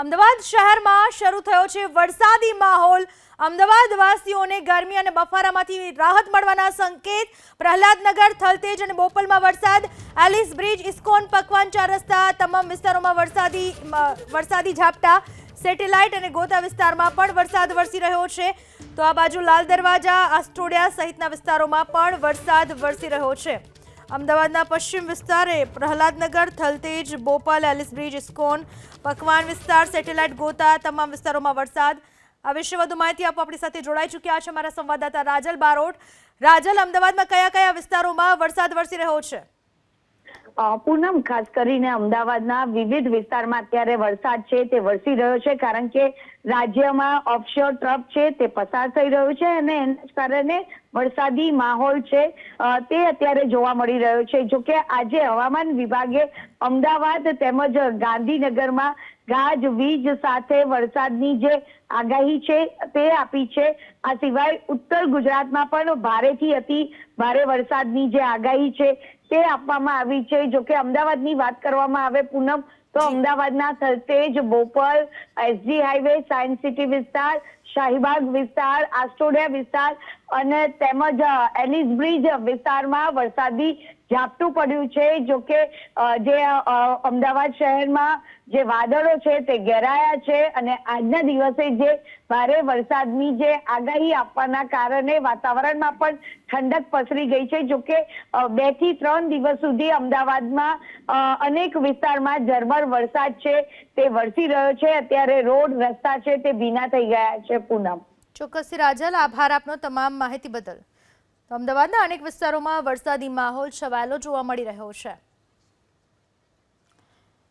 અમદાવાદ શહેરમાં શરૂ થયો છે વરસાદી માહોલ. અમદાવાદ વાસીઓને ગરમી અને બફારામાંથી રાહત મળવાના સંકેત. પ્રહલાદનગર, થલતેજ અને બોપલમાં વરસાદ. એલિસ બ્રિજ, ઇસ્કોન, પકવાન ચાર રસ્તા, તમામ વિસ્તારોમાં વરસાદી વરસાદી ઝાપટા. સેટેલાઇટ અને ગોતા વિસ્તારમાં પણ વરસાદ વરસી રહ્યો છે. તો આ બાજુ લાલ દરવાજા, આસ્ટોડિયા સહિતના વિસ્તારોમાં પણ વરસાદ વરસી રહ્યો છે. અમદાવાદના પશ્ચિમ વિસ્તારે Prahladnagar, Thaltej, Bopal, Ellis Bridge, ISKCON, Pakwan વિસ્તાર, સેટેલાઇટ, ગોતા તમામ વિસ્તારોમાં વરસાદ. આ વિશે વધુ માહિતી આપવા આપણી સાથે જોડાઈ ચૂક્યા છે અમારા સંવાદદાતા રાજલ બારોટ. રાજલ, અમદાવાદમાં કયા કયા વિસ્તારોમાં વરસાદ વરસી રહ્યો છે? પૂનમ, ખાસ કરીને અમદાવાદના વિવિધ વિસ્તારમાં અત્યારે વરસાદ છે તે વરસી રહ્યો છે, કારણ કે રાજ્યમાં ઓફશોર ટ્રફ છે તે પસાર થઈ રહ્યું છે અને એના કારણે વરસાદી માહોલ છે તે અત્યારે જોવા મળી રહ્યો છે. જો કે આજે હવામાન વિભાગે અમદાવાદ તેમજ ગાંધીનગરમાં ગાજ વીજ સાથે વરસાદની જે આગાહી છે તે આપી છે. આ સિવાય ઉત્તર ગુજરાતમાં પણ ભારેથી અતિ ભારે વરસાદની જે આગાહી છે તે આપવામાં આવી છે. જો કે અમદાવાદની વાત કરવામાં આવે પૂનમ તો અમદાવાદના સરતેજ Bopal SG highway Science City વિસ્તાર, શાહીબાગ વિસ્તાર આસ્ટોડિયા વિસ્તાર અને તેમજ એલિસ બ્રિજ વિસ્તારમાં વરસાદી ઝાપટું પડ્યું છે. જો કે જે અમદાવાદ શહેરમાં જે વાદળો છે તે ઘેરાયા છે અને આજના દિવસે જે ભારે વરસાદની જે આગાહી આપવાના કારણે વાતાવરણમાં પણ ઠંડક પસરી ગઈ છે. જો કે બેથી ત્રણ દિવસ સુધી અમદાવાદમાં અનેક વિસ્તારમાં ઝરમર વરસાદ છે, તે વરસી રહ્યો છે. અત્યારે રોડ રસ્તા છે, તે ભીના થઈ ગયા છે પૂનમ. ચોક્કસથી રાજલ, આભાર આપનો તમામ માહિતી બદલ. અમદાવાદના અનેક વિસ્તારોમાં વરસાદી માહોલ છવાયેલો જોવા મળી રહ્યો છે.